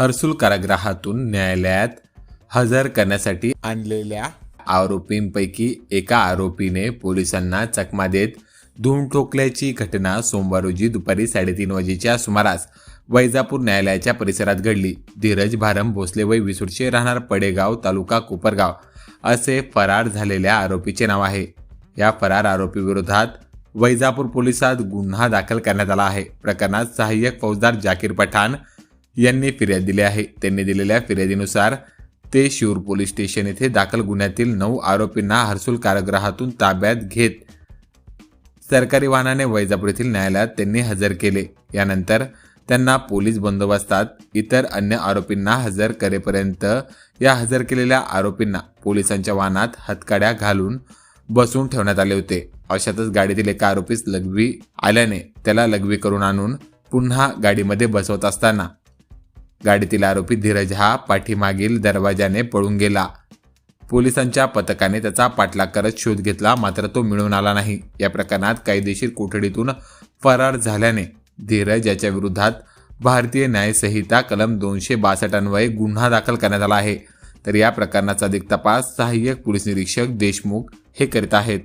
हर्सुल कारागृहातून न्यायालयात हजर करण्यासाठी आणलेल्या आरोपींपैकी एका आरोपीने पोलिसांना चकमा देत धूम ठोकल्याची घटना सोमवार रोजी दुपारी साडेतीन वाजेच्या सुमारास वैजापूर न्यायालयाच्या परिसरात घडली. धीरज भारम भोसले वय विसुडचे राहणार पडेगाव तालुका कोपरगाव असे फरार झालेल्या आरोपीचे नाव आहे. या फरार आरोपीविरोधात वैजापूर पोलिसात गुन्हा दाखल करण्यात आला आहे. प्रकरणात सहाय्यक फौजदार जाकीर पठाण यांनी फिर्याद दिली आहे. त्यांनी दिलेल्या फिर्यादीनुसार ते शिरूर पोलीस स्टेशन येथे दाखल गुन्ह्यातील नऊ आरोपींना हर्सुल कारागृहातून ताब्यात घेत सरकारी वाहनाने वैजापूर येथील न्यायालयात त्यांनी हजर केले. यानंतर त्यांना पोलीस बंदोबस्तात इतर अन्य आरोपींना हजर करेपर्यंत या हजर केलेल्या आरोपींना पोलिसांच्या वाहनात हतकड्या घालून बसून ठेवण्यात आले होते. अशातच गाडीतील एका आरोपीस लघवी आल्याने त्याला लघवी करून आणून पुन्हा गाडीमध्ये बसवत असताना गाडीतील आरोपी धीरज हा पाठीमागील दरवाजाने पळून गेला. पोलिसांच्या पथकाने त्याचा पाठलाग करत शोध घेतला मात्र तो मिळून आला नाही. या प्रकरणात कायदेशीर कोठडीतून फरार झाल्याने धीरज याच्या विरोधात भारतीय न्यायसंहिता कलम दोनशे बासष्ट अन्वये गुन्हा दाखल करण्यात आला आहे. तर या प्रकरणाचा अधिक तपास सहाय्यक पोलीस निरीक्षक देशमुख हे करीत आहेत.